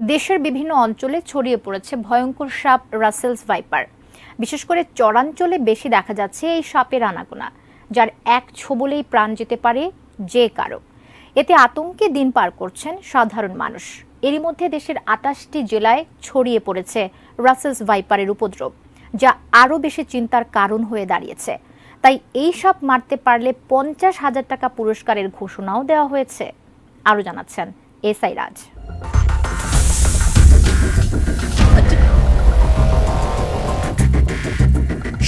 দেশের বিভিন্ন অঞ্চলে ছড়িয়ে পড়েছে ভয়ঙ্কর সাপ রাসেলস ভাইপার। বিশেষ করে চরাঞ্চলে বেশি দেখা যাচ্ছে এই সাপের আনাগোনা, যার এক ছোবলেই প্রাণ যেতে পারে যে কারও। এতে আতঙ্কে দিন পার করছেন সাধারণ মানুষ। এরই মধ্যে দেশের আটাশটি জেলায় ছড়িয়ে পড়েছে রাসেলস ভাইপারের উপদ্রব, যা আরও বেশি চিন্তার কারণ হয়ে দাঁড়িয়েছে। তাই এই সাপ মারতে পারলে পঞ্চাশ হাজার টাকা পুরস্কারের ঘোষণাও দেওয়া হয়েছে। আরও জানাচ্ছেন এস আই রাজ।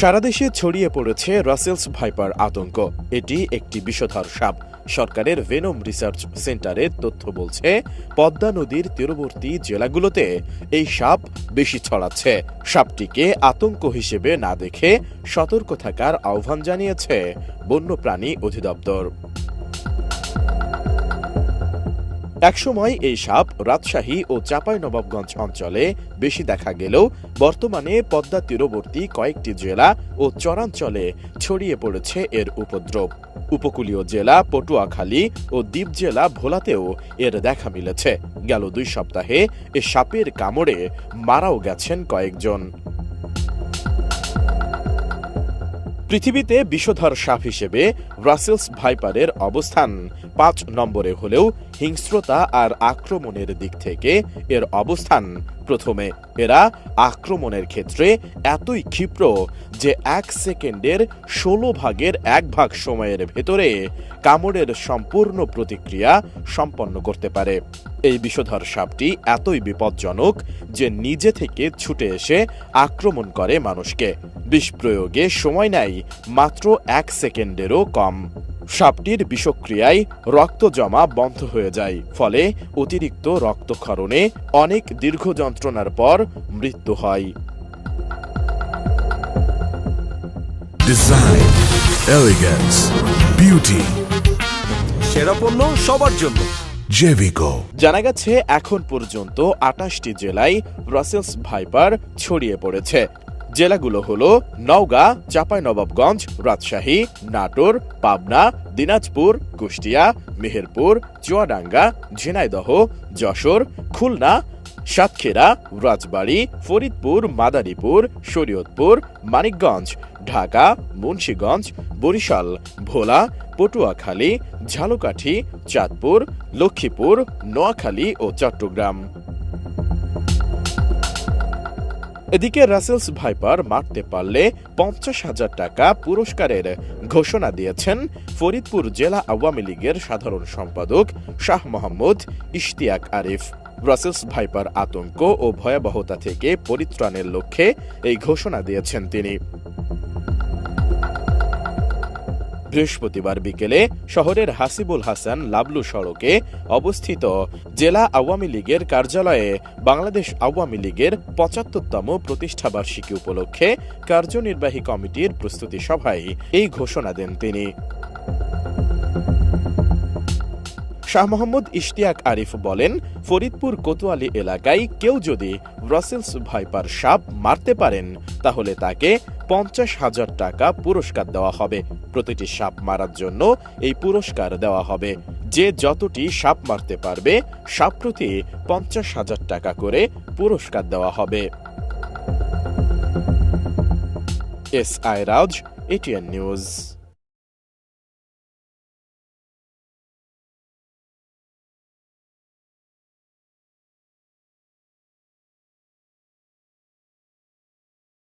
সারা দেশে ছড়িয়ে পড়েছে রাসেলস ভাইপার আতঙ্ক। এটি একটি বিষধর সাপ। সরকারের ভেনম রিসার্চ সেন্টারের তথ্য বলছে, পদ্মা নদীর তীরবর্তী জেলাগুলোতে এই সাপ বেশি ছড়াচ্ছে। সাপটিকে আতঙ্ক হিসেবে না দেখে সতর্ক থাকার আহ্বান জানিয়েছে বন্যপ্রাণী অধিদপ্তর। একসময় এই সাপ রাজশাহী ও চাঁপাইনবাবগঞ্জ অঞ্চলে বেশি দেখা গেলেও বর্তমানে পদ্মা তীরবর্তী কয়েকটি জেলা ও চরাঞ্চলে ছড়িয়ে পড়েছে এর উপদ্রব। উপকূলীয় জেলা পটুয়াখালী ও দ্বীপ জেলা ভোলাতেও এর দেখা মিলেছে। গেল দুই সপ্তাহে এ সাপের কামড়ে মারাও গেছেন কয়েকজন। পৃথিবীতে বিষধর সাপ হিসেবে ব্রাসেলস ভাইপারের অবস্থান পাঁচ নম্বরে হলেও হিংস্রতা আর আক্রমণের দিক থেকে এর অবস্থান প্রথমে, এরা আক্রমণের ক্ষেত্রে এতই ক্ষিপ্র যে এক সেকেন্ডের ষোলো ভাগের এক ভাগ সময়ের ভেতরে কামড়ের সম্পূর্ণ প্রতিক্রিয়া সম্পন্ন করতে পারে। এই বিষধর সাপটি এতই বিপজ্জনক যে নিজে থেকে ছুটে এসে আক্রমণ করে মানুষকে। বিষ প্রয়োগে সময় নেয় মাত্র এক সেকেন্ডেরও কম। সাপটির বিষক্রিয়ায় রক্ত জমা বন্ধ হয়ে যায়। ফলে অতিরিক্ত রক্তক্ষরণে অনেক দীর্ঘ যন্ত্রণার পর মৃত্যু হয়। সেরা পণ্য সবার জন্য. জানা গেছে এখন পর্যন্ত আটাশটি জেলায় রাসেলস ভাইপার ছড়িয়ে পড়েছে। জেলাগুলো হলো নওগাঁ, চাঁপাইনবাবগঞ্জ, রাজশাহী, নাটোর, পাবনা, দিনাজপুর, কুষ্টিয়া, মেহেরপুর, চুয়াডাঙ্গা, ঝিনাইদহ, যশোর, খুলনা, সাতক্ষীরা, রাজবাড়ী, ফরিদপুর, মাদারীপুর, শরীয়তপুর, মানিকগঞ্জ, ঢাকা, মুন্সীগঞ্জ, বরিশাল, ভোলা, পটুয়াখালী, ঝালকাঠি, চাঁদপুর, লক্ষ্মীপুর, নোয়াখালী ও চট্টগ্রাম। এদিকে রাসেলস ভাইপার মারতে পারলে পঞ্চাশ হাজার টাকা পুরস্কারের ঘোষণা দিয়েছেন ফরিদপুর জেলা আওয়ামী লীগের সাধারণ সম্পাদক শাহ মোহাম্মদ ইশতিয়াক আরিফ। রাসেলস ভাইপার আতঙ্ক ও ভয়াবহতা থেকে পরিত্রাণের লক্ষ্যে এই ঘোষণা দিয়েছেন তিনি। বৃহস্পতিবার বিকেলে শহরের হাসিবুল হাসান লাবলু সড়কে অবস্থিত জেলা আওয়ামী লীগের কার্যালয়ে বাংলাদেশ আওয়ামী লীগের পঁচাত্তরতম প্রতিষ্ঠাবার্ষিকী উপলক্ষে কার্যনির্বাহী কমিটির প্রস্তুতি সভায় এই ঘোষণা দেন তিনি। শাহ মোহাম্মদ ইশতিয়াক আরিফ বলেন, ফরিদপুর কোতোয়ালি এলাকায় কেউ যদি ব্রাসেলস ভাইপার সাপ মারতে পারেন, তাহলে তাকে পঞ্চাশ হাজার টাকা পুরস্কার দেওয়া হবে। প্রতিটি সাপ মারার জন্য এই পুরস্কার দেওয়া হবে। যে যতটি সাপ মারতে পারবে, সাপ প্রতি পঞ্চাশ হাজার টাকা করে পুরস্কার দেওয়া হবে। S I Raj, ATN news.